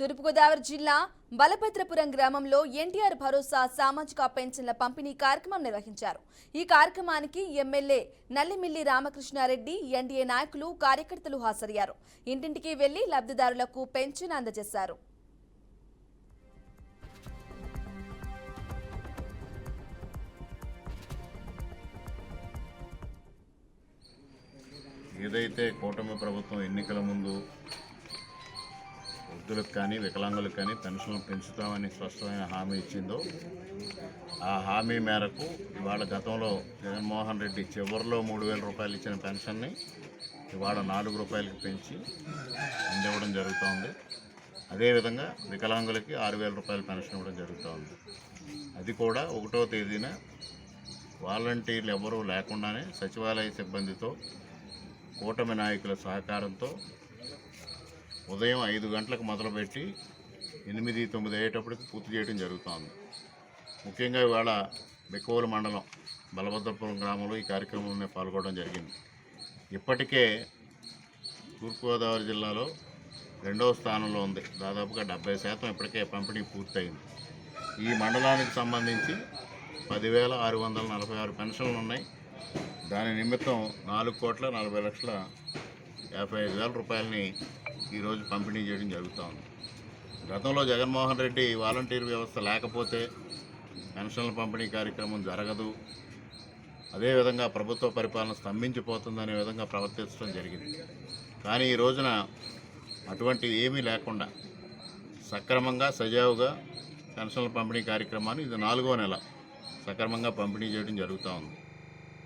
తూర్పుగోదావరి జిల్లా బలభద్రపురం గ్రామంలో ఎన్టీఆర్ భరోసా సామాజిక పెన్షన్ల పంపిణీ కార్యక్రమం నిర్వహించారు. ఈ కార్యక్రమానికి ఎమ్మెల్యే నల్లిమిల్లి రామకృష్ణారెడ్డి ఎన్డీఏ నాయకులు కార్యకర్తలు హాజరయ్యారు. ఇంటింటికి వెళ్ళి లబ్ధిదారులకు పెన్షన్ అందజేశారు. ఏదైతే కూటమి ప్రభుత్వం ఎన్నికల ముందు వృద్ధులకు కానీ వికలాంగులకు కానీ పెన్షన్లు పెంచుతామని స్పష్టమైన హామీ ఇచ్చిందో ఆ హామీ మేరకు ఇవాళ గతంలో జగన్మోహన్ రెడ్డి చివరిలో మూడు వేల రూపాయలు ఇచ్చిన పెన్షన్ని ఇవాళ నాలుగు రూపాయలకి పెంచి అందివ్వడం జరుగుతోంది. అదేవిధంగా వికలాంగులకి ఆరు వేల రూపాయల పెన్షన్ ఇవ్వడం జరుగుతోంది. అది కూడా ఒకటో తేదీన వాలంటీర్లు ఎవరూ లేకుండానే సచివాలయ సిబ్బందితో కూటమి నాయకుల సహకారంతో ఉదయం ఐదు గంటలకు మొదలుపెట్టి ఎనిమిది తొమ్మిది అయ్యేటప్పటికి పూర్తి చేయడం జరుగుతోంది. ముఖ్యంగా ఇవాళ బెక్కోలు మండలం బలభద్రపురం గ్రామంలో ఈ కార్యక్రమంలో పాల్గొనడం జరిగింది. ఇప్పటికే తూర్పుగోదావరి జిల్లాలో రెండవ స్థానంలో ఉంది. దాదాపుగా డెబ్బై శాతం ఇప్పటికే పంపిణీ పూర్తయింది. ఈ మండలానికి సంబంధించి పదివేల ఆరు వందల నలభై ఆరు పెన్షన్లు ఉన్నాయి. దాని నిమిత్తం నాలుగు కోట్ల నలభై లక్షల యాభై ఐదు వేల రూపాయలని ఈరోజు పంపిణీ చేయడం జరుగుతూ ఉంది. గతంలో జగన్మోహన్ రెడ్డి వాలంటీర్ వ్యవస్థ లేకపోతే పెన్షన్ల పంపిణీ కార్యక్రమం జరగదు. అదేవిధంగా ప్రభుత్వ పరిపాలన స్తంభించిపోతుందనే విధంగా ప్రవర్తించడం జరిగింది. కానీ ఈ రోజున అటువంటి ఏమీ లేకుండా సక్రమంగా సజావుగా పెన్షన్ల పంపిణీ కార్యక్రమాన్ని ఇది నాలుగో నెల సక్రమంగా పంపిణీ చేయడం జరుగుతూ ఉంది.